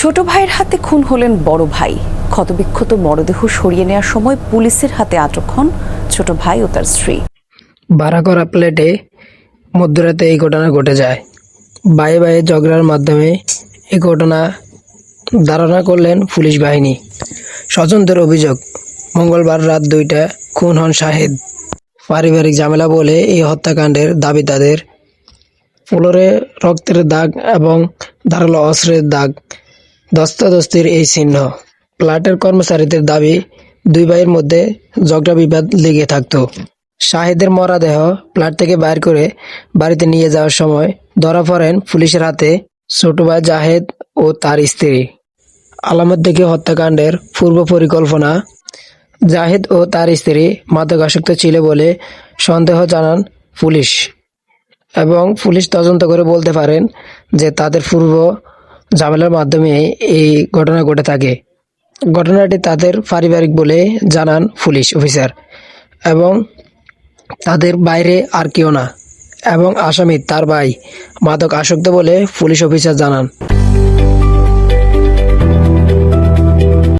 ছোট ভাইয়ের হাতে খুন হলেন বড় ভাই। ক্ষতবিক্ষত মরদেহ সরিয়ে নেওয়ার সময় পুলিশের হাতে আটক হন ছোট ভাই ও তার স্ত্রী। ভাড়া করা প্লেটে মধ্যরাতে এই ঘটনা ঘটে যায়। বায়ে বায়ে ঝগড়ার মাধ্যমে এই ঘটনা ধারণা করলেন পুলিশ বাহিনী। স্বজনদের অভিযোগ, মঙ্গলবার রাত দুইটা খুন হন শাহেদ। পারিবারিক ঝামেলা বলে এই হত্যাকাণ্ডের দাবি তাদের। ফ্লোরে রক্তের দাগ এবং ধারালো অস্ত্রের দাগ দস্তাদস্তির এই চিহ্ন। প্লাটের কর্মচারীদের দাবি, দুই ভাইয়ের মধ্যে ঝগড়া বিবাদ লেগে থাকতো। শাহিদের মরাদেহ প্লাট থেকে বাইর করে বাড়িতে নিয়ে যাওয়ার সময় ধরা পড়েন পুলিশের হাতে ছোট ভাই জাহেদ ও তার স্ত্রী। আলামত দেখে হত্যাকাণ্ডের পূর্ব পরিকল্পনা, জাহেদ ও তার স্ত্রী মাদকাসক্ত ছিল বলে সন্দেহ জানান পুলিশ। এবং পুলিশ তদন্ত করে বলতে পারেন যে তাদের পূর্ব ঝামেলার মাধ্যমে এই ঘটনা ঘটে থাকে। ঘটনাটি তাদের পারিবারিক বলে জানান পুলিশ অফিসার এবং তাদের বাইরে আর কেউ না এবং আসামি তার ভাই মাদক আসক্ত বলে পুলিশ অফিসার জানান।